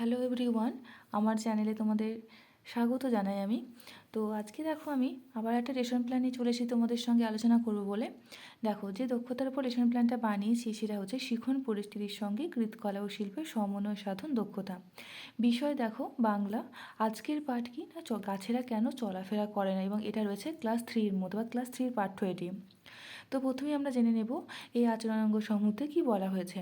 Hello everyone আমার চ্যানেলে তোমাদের স্বাগত জানাই আমি। তো আজকে দেখো আমি আবার একটা রেশন প্ল্যান নিয়ে চলে এসেছি তোমাদের সঙ্গে আলোচনা করব বলে। দেখো যে দক্ষতার উপর রেশন প্ল্যানটা বানিয়েছি সেটা হচ্ছে শিখন পরিস্থিতির সঙ্গে কৃতকলা ও শিল্পের সমন্বয় সাধন দক্ষতা। বিষয় দেখো বাংলা, আজকের পাঠ কি না গাছেরা কেন চলাফেরা করে না? এবং এটা রয়েছে ক্লাস থ্রির মধ্যে বা ক্লাস থ্রির পাঠ্য এটি। তো প্রথমেই আমরা জেনে নেব এই আচরণাঙ্গ সমূহতে কি বলা হয়েছে।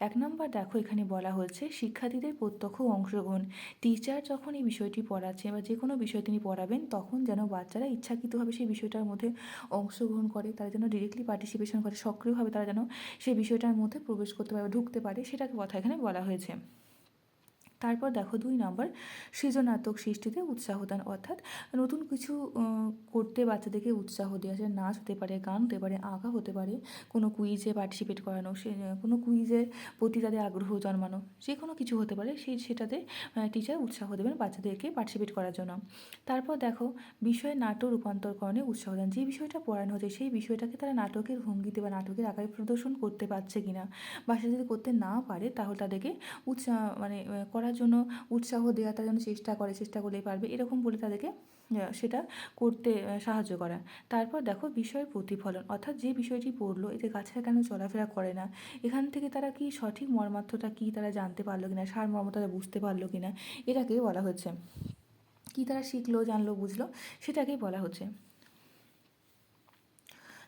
এক নম্বর দেখো এখানে বলা হয়েছে, শিক্ষার্থীদের প্রত্যক্ষ অংশগ্রহণ। টিচার যখন এই বিষয়টি পড়াচ্ছে বা যে কোনো বিষয় তিনি পড়াবেন, তখন যেন বাচ্চারা ইচ্ছাকৃতভাবে সেই বিষয়টার মধ্যে অংশগ্রহণ করে, তারা যেন ডিরেক্টলি পার্টিসিপেশন করে, সক্রিয়ভাবে তারা যেন সেই বিষয়টার মধ্যে প্রবেশ করতে পারে ঢুকতে পারে, সেটাকে কথা এখানে বলা হয়েছে। তারপর দেখো দুই নম্বর সৃজনাত্মক সৃষ্টিতে উৎসাহ দান অর্থাৎ নতুন কিছু করতে বাচ্চাদেরকে উৎসাহ দেওয়া সেটা নাচ হতে পারে গান হতে পারে আঁকা হতে পারে কোনো কুইজে পার্টিসিপেট করানো সে কোনো কুইজের প্রতি তাদের আগ্রহ জন্মানো যে কোনো কিছু হতে পারে সেই সেটাতে টিচার উৎসাহ দেবেন বাচ্চাদেরকে পার্টিসিপেট করার জন্য। তারপর দেখো বিষয়ে নাটক রূপান্তরকরণে উৎসাহ দেন যে বিষয়টা পড়ানো হচ্ছে সেই বিষয়টাকে তারা নাটকের ভঙ্গিতে বা নাটকের আকারে প্রদর্শন করতে পারছে কিনা বা সেটা যদি করতে না পারে তাহলে তাদেরকে উৎসাহ মানে আহ, করার জন্য উৎসাহ দেওয়া তার জন্য চেষ্টা করে, চেষ্টা করলেই পারবে। এরকম বলে তাদেরকে সেটা করতে সাহায্য করা। তারপর দেখো বিষয়ের প্রতিফলন, অর্থাৎ যে বিষয়টি পড়ল, এতে গাছেরা কেন চলাফেরা করে না? এখান থেকে তারা কি সঠিক মর্মার্থটা কি তারা জানতে পারল কিনা, সার মর্ম তারা বুঝতে পারল কিনা এটাকেই বলা হচ্ছে। কি তারা শিখলো, জানলো, বুঝলো, সেটাকেই বলা হচ্ছে।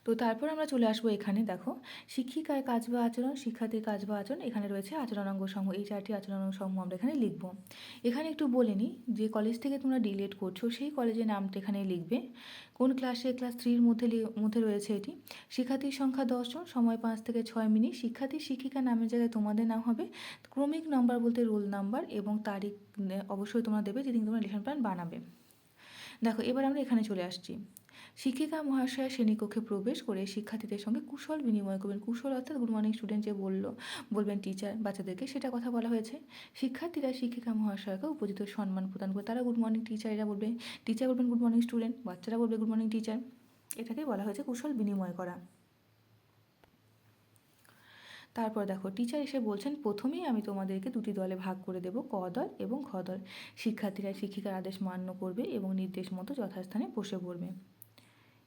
তো তারপর আমরা চলে আসব এখানে, দেখো। শিক্ষিকার কাজ বা আচরণ, শিক্ষার্থীর কাজ বা আচরণ, এখানে রয়েছে আচরণাঙ্গ সমূহ। এই চারটি আচরণাঙ্গ সমূহ আমরা এখানে লিখব। এখানে একটু বলে নিই যে কলেজ থেকে তোমরা ডিলেট করছ, সেই কলেজের নামটা এখানে লিখবে। কোন ক্লাসে ক্লাস থ্রির মধ্যে মধ্যে রয়েছে এটি। শিক্ষার্থীর সংখ্যা দশজন সময় পাঁচ থেকে ছয় মিনিট। শিক্ষার্থী, শিক্ষিকা নামের জায়গায় তোমাদের নাম হবে। ক্রমিক নাম্বার বলতে রোল নাম্বার এবং তারিখ, অবশ্যই তোমরা দেবে যেদিন তোমরা লেসন প্ল্যান বানাবে। দেখো, এবার আমরা এখানে চলে আসছি। শিক্ষিকা মহাশয়া শ্রেণীকক্ষে প্রবেশ করে শিক্ষার্থীদের সঙ্গে কুশল বিনিময় করবেন। কুশল অর্থাৎ গুড মর্নিং স্টুডেন্ট যে বলল, বলবেন টিচার, বাচ্চাদেরকে সেটা কথা বলা হয়েছে। শিক্ষার্থীরা শিক্ষিকা মহাশয়কে উপযুক্ত সম্মান প্রদান করে, তারা গুড মর্নিং টিচার, এরা বলবে, টিচার বলবেন গুড মর্নিং স্টুডেন্ট, বাচ্চারা বলবে গুড মর্নিং টিচার। এটাকেই বলা হয়েছে কুশল বিনিময় করা। তারপর দেখো, টিচার এসে বলছেন, প্রথমেই আমি তোমাদেরকে দুটি দলে ভাগ করে দেব, ক দল এবং খ দল। শিক্ষার্থীরা শিক্ষিকার আদেশ মান্য করবে এবং নির্দেশ মতো যথাস্থানে বসে পড়বে।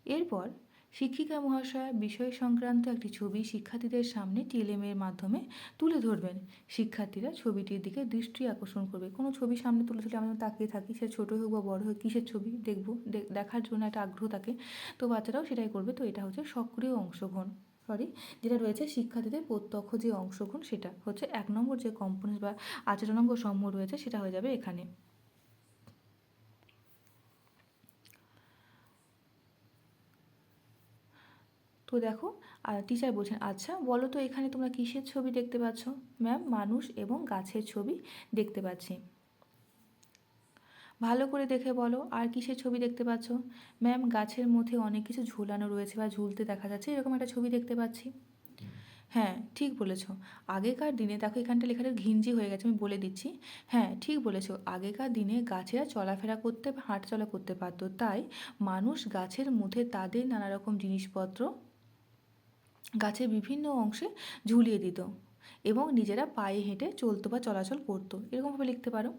এরপর শিক্ষিকা মহাশয়া বিষয় সংক্রান্ত একটি ছবি শিক্ষার্থীদের সামনে টিএলএমের মাধ্যমে তুলে ধরবেন। শিক্ষার্থীরা ছবিটির দিকে দৃষ্টি আকর্ষণ করবে। কোনো ছবি সামনে তুলে ধরলে আমরা তাকিয়ে থাকি, সে ছোটো হোক বা বড় হোক, কিসের ছবি দেখব? দেখার জন্য একটা আগ্রহ থাকে। তো বাচ্চারাও সেটাই করবে। তো এটা হচ্ছে সক্রিয় অংশগ্রহণ। সরি যেটা রয়েছে শিক্ষার্থীদের প্রত্যক্ষ যে অংশগ্রহণ সেটা হচ্ছে এক নম্বর যে কম্পোনেন্ট বা আচরণাঙ্গ সমূহ রয়েছে সেটা হয়ে যাবে এখানে। তো দেখো। আর টিচার বলছেন আচ্ছা বলো তো এখানে তোমরা কিসের ছবি দেখতে পাচ্ছ? ম্যাম মানুষ এবং গাছের ছবি দেখতে পাচ্ছি। ভালো করে দেখে বলো, আর কিসের ছবি দেখতে পাচ্ছ? ম্যাম গাছের মধ্যে অনেক কিছু ঝুলানো রয়েছে বা ঝুলতে দেখা যাচ্ছে, এরকম একটা ছবি দেখতে পাচ্ছি। হ্যাঁ ঠিক বলেছ। আগেকার দিনে, দেখো এখানটা লেখাটা ঘিঞ্জি হয়ে গেছে, আমি বলে দিচ্ছি। হ্যাঁ ঠিক বলেছ। আগেকার দিনে গাছেরা চলাফেরা করতে হাঁটাচলা করতে পারতো, তাই মানুষ গাছের মধ্যে তাদের নানা রকম জিনিসপত্র গাছের বিভিন্ন অংশে ঝুলিয়ে দিত এবং নিজেরা পায়ে হেঁটে চলতো বা চলাচল করতো। এরকমভাবে লিখতে পারো।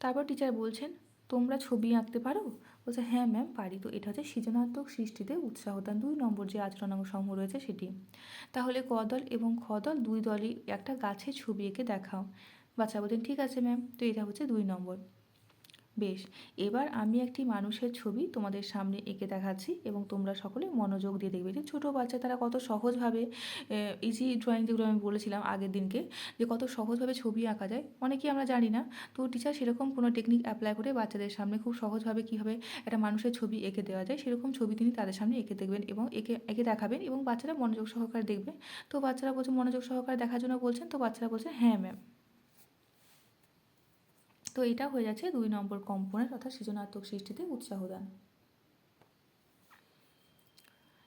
তারপর টিচার বলছেন, তোমরা ছবি আঁকতে পারো? বলছে হ্যাঁ ম্যাম পারি তো। এটা হচ্ছে সৃজনাত্মক সৃষ্টিতে উৎসাহ দান দুই নম্বর যে আচরণাঙ্গ সমূহ রয়েছে সেটি। তাহলে ক দল এবং খ দল দুই দলই একটা গাছের ছবি এঁকে দেখাও। বাচ্চা বলছেন, ঠিক আছে ম্যাম তো এটা হচ্ছে দুই নম্বর। বেশ, এবার আমি একটি মানুষের ছবি তোমাদের সামনে এঁকে দেখাচ্ছি এবং তোমরা সকলে মনোযোগ দিয়ে দেখবে যে ছোটো বাচ্চা তারা কত সহজভাবে ইজি ড্রয়িং যেগুলো আমি বলেছিলাম আগের দিনকে, যে কত সহজভাবে ছবি আঁকা যায়, অনেকেই আমরা জানি না। তো টিচার সেরকম কোনো টেকনিক অ্যাপ্লাই করে বাচ্চাদের সামনে খুব সহজভাবে কীভাবে একটা মানুষের ছবি এঁকে দেওয়া যায়, সেরকম ছবি তিনি তাদের সামনে এঁকে দেখবেন এবং এঁকে এঁকে দেখাবেন এবং বাচ্চারা মনোযোগ সহকারে দেখবে। তো বাচ্চারা বলছে মনোযোগ সহকারে দেখার জন্য বলছেন, তো বাচ্চারা বলছে হ্যাঁ ম্যাম তো এটা হয়ে যাচ্ছে দুই নম্বর কম্পোনেন্ট অর্থাৎ সৃজনাত্মক সৃষ্টিতে উৎসাহ দান।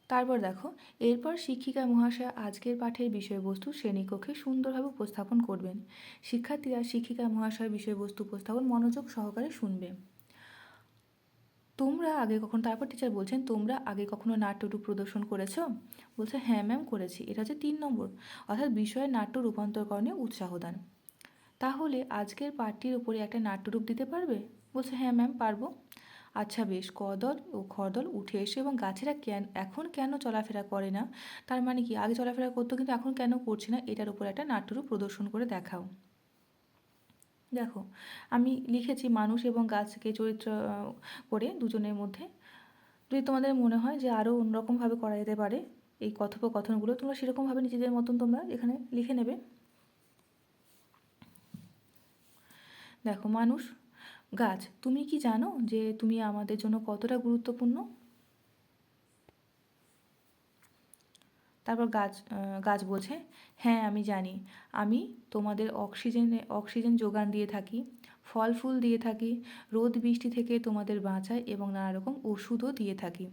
তারপর দেখো, এরপর শিক্ষিকা মহাশয়া আজকের পাঠের বিষয়বস্তু শ্রেণীকক্ষে সুন্দরভাবে উপস্থাপন করবেন। শিক্ষার্থীরা শিক্ষিকা মহাশয়ের বিষয়বস্তু উপস্থাপন মনোযোগ সহকারে শুনবে। তোমরা আগে কখনো, তারপর টিচার বলছেন, তোমরা আগে কখনো নাট্যরূপ প্রদর্শন করেছ? বলছে হ্যাঁ ম্যাম করেছি। এটা হচ্ছে তিন নম্বর। অর্থাৎ বিষয়ে নাট্য রূপান্তরকরণে উৎসাহ দান। তাহলে আজকের পাঠটির উপরে একটা নাট্যরূপ দিতে পারবে? বলছে হ্যাঁ ম্যাম, পারব। আচ্ছা বেশ কদল ও খরদল উঠে এসে এবং গাছেরা কেন, এখন কেন চলাফেরা করে না? তার মানে কি, আগে চলাফেরা করতো কিন্তু এখন কেন করছে না? এটার উপর একটা নাট্যরূপ প্রদর্শন করে দেখাও। দেখো, আমি লিখেছি মানুষ এবং গাছকে চরিত্র করে দুজনের মধ্যে। যদি তোমাদের মনে হয় যে আরও অন্যরকমভাবে করা যেতে পারে, এই কথোপকথনগুলো, তোমরা সেরকমভাবে নিজেদের মতন তোমরা এখানে লিখে নেবে। দেখো মানুষ, গাছ, তুমি কি জানো যে তুমি আমাদের জন্য কতটা গুরুত্বপূর্ণ? তারপর গাছ গাছ বলছে হ্যাঁ আমি জানি। আমি তোমাদের অক্সিজেনে, অক্সিজেন যোগান দিয়ে থাকি, ফল ফুল দিয়ে থাকি, রোদ, বৃষ্টি থেকে তোমাদের বাঁচাই এবং নানা রকম ওষুধও দিয়ে থাকি।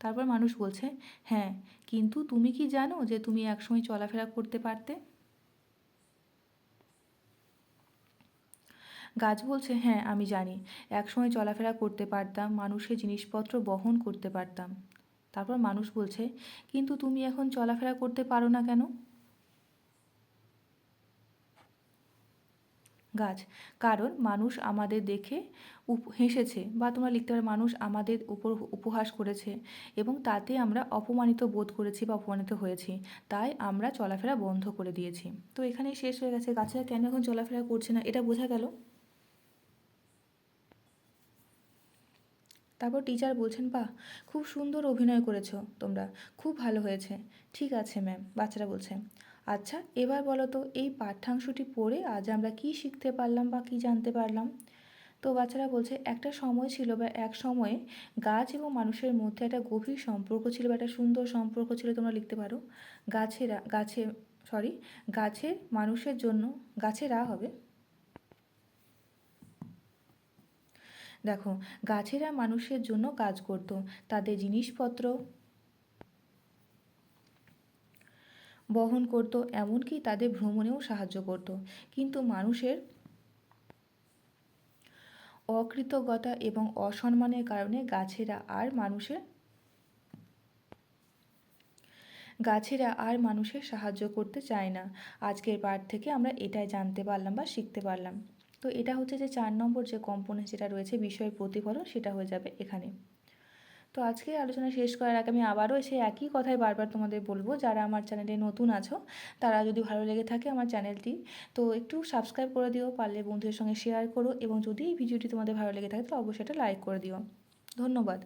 তারপর মানুষ বলছে হ্যাঁ কিন্তু তুমি কি জানো যে তুমি একসময় চলাফেরা করতে পারতে? গাছ বলছে হ্যাঁ আমি জানি। একসময় চলাফেরা করতে পারতাম মানুষের জিনিসপত্র বহন করতে পারতাম। তারপর মানুষ বলছে, কিন্তু তুমি এখন চলাফেরা করতে পারো না কেন? গাছ, কারণ মানুষ আমাদের দেখে হেসেছে বা তোমরা লিখতে পারো, মানুষ আমাদের উপর উপহাস করেছে এবং তাতে আমরা অপমানিত বোধ করেছি বা অপমানিত হয়েছি। তাই আমরা চলাফেরা বন্ধ করে দিয়েছি। তো এখানেই শেষ হয়ে গেছে। গাছেরা কেন এখন চলাফেরা করছে না? এটা বোঝা গেল। তারপর টিচার বলছেন, বাহ, খুব সুন্দর অভিনয় করেছ তোমরা, খুব ভালো হয়েছে। ঠিক আছে ম্যাম বাচ্চারা বলছে। আচ্ছা এবার বলো তো, এই পাঠ্যাংশটি পড়ে আজ আমরা কি শিখতে পারলাম বা কি জানতে পারলাম? তো বাচ্চারা বলছে, একটা সময় ছিল বা এক সময়ে গাছ এবং মানুষের মধ্যে একটা গভীর সম্পর্ক ছিল বা একটা সুন্দর সম্পর্ক ছিল, তোমরা লিখতে পারো। গাছেরা, গাছে সরি গাছের মানুষের জন্য, গাছেরা হবে দেখো, গাছেরা মানুষের জন্য কাজ করত, তাদের জিনিসপত্র বহন করত, এমনকি তাদের ভ্রমণেও সাহায্য করত। কিন্তু মানুষের অকৃতজ্ঞতা এবং অসম্মানের কারণে গাছেরা আর মানুষের গাছেরা আর মানুষের সাহায্য করতে চায় না। আজকের পাঠ থেকে আমরা এটাই জানতে পারলাম বা শিখতে পারলাম। তো এটা হচ্ছে যে চার নম্বর যে কম্পোনেন্ট যেটা রয়েছে বিষয়ের প্রতিফলন সেটা হয়ে যাবে এখানে। তো আজকে আলোচনা শেষ করার আগে আমি আবারও এসে একই কথাই বারবার তোমাদের বলব, যারা আমার চ্যানেলে নতুন আছো, তারা যদি ভালো লেগে থাকে আমার চ্যানেলটি তো একটু সাবস্ক্রাইব করে দিও, পারলে বন্ধুদের সঙ্গে শেয়ার করো এবং যদি এই ভিডিওটি তোমাদের ভালো লেগে থাকে তো অবশ্যই এটা লাইক করে দিও। ধন্যবাদ।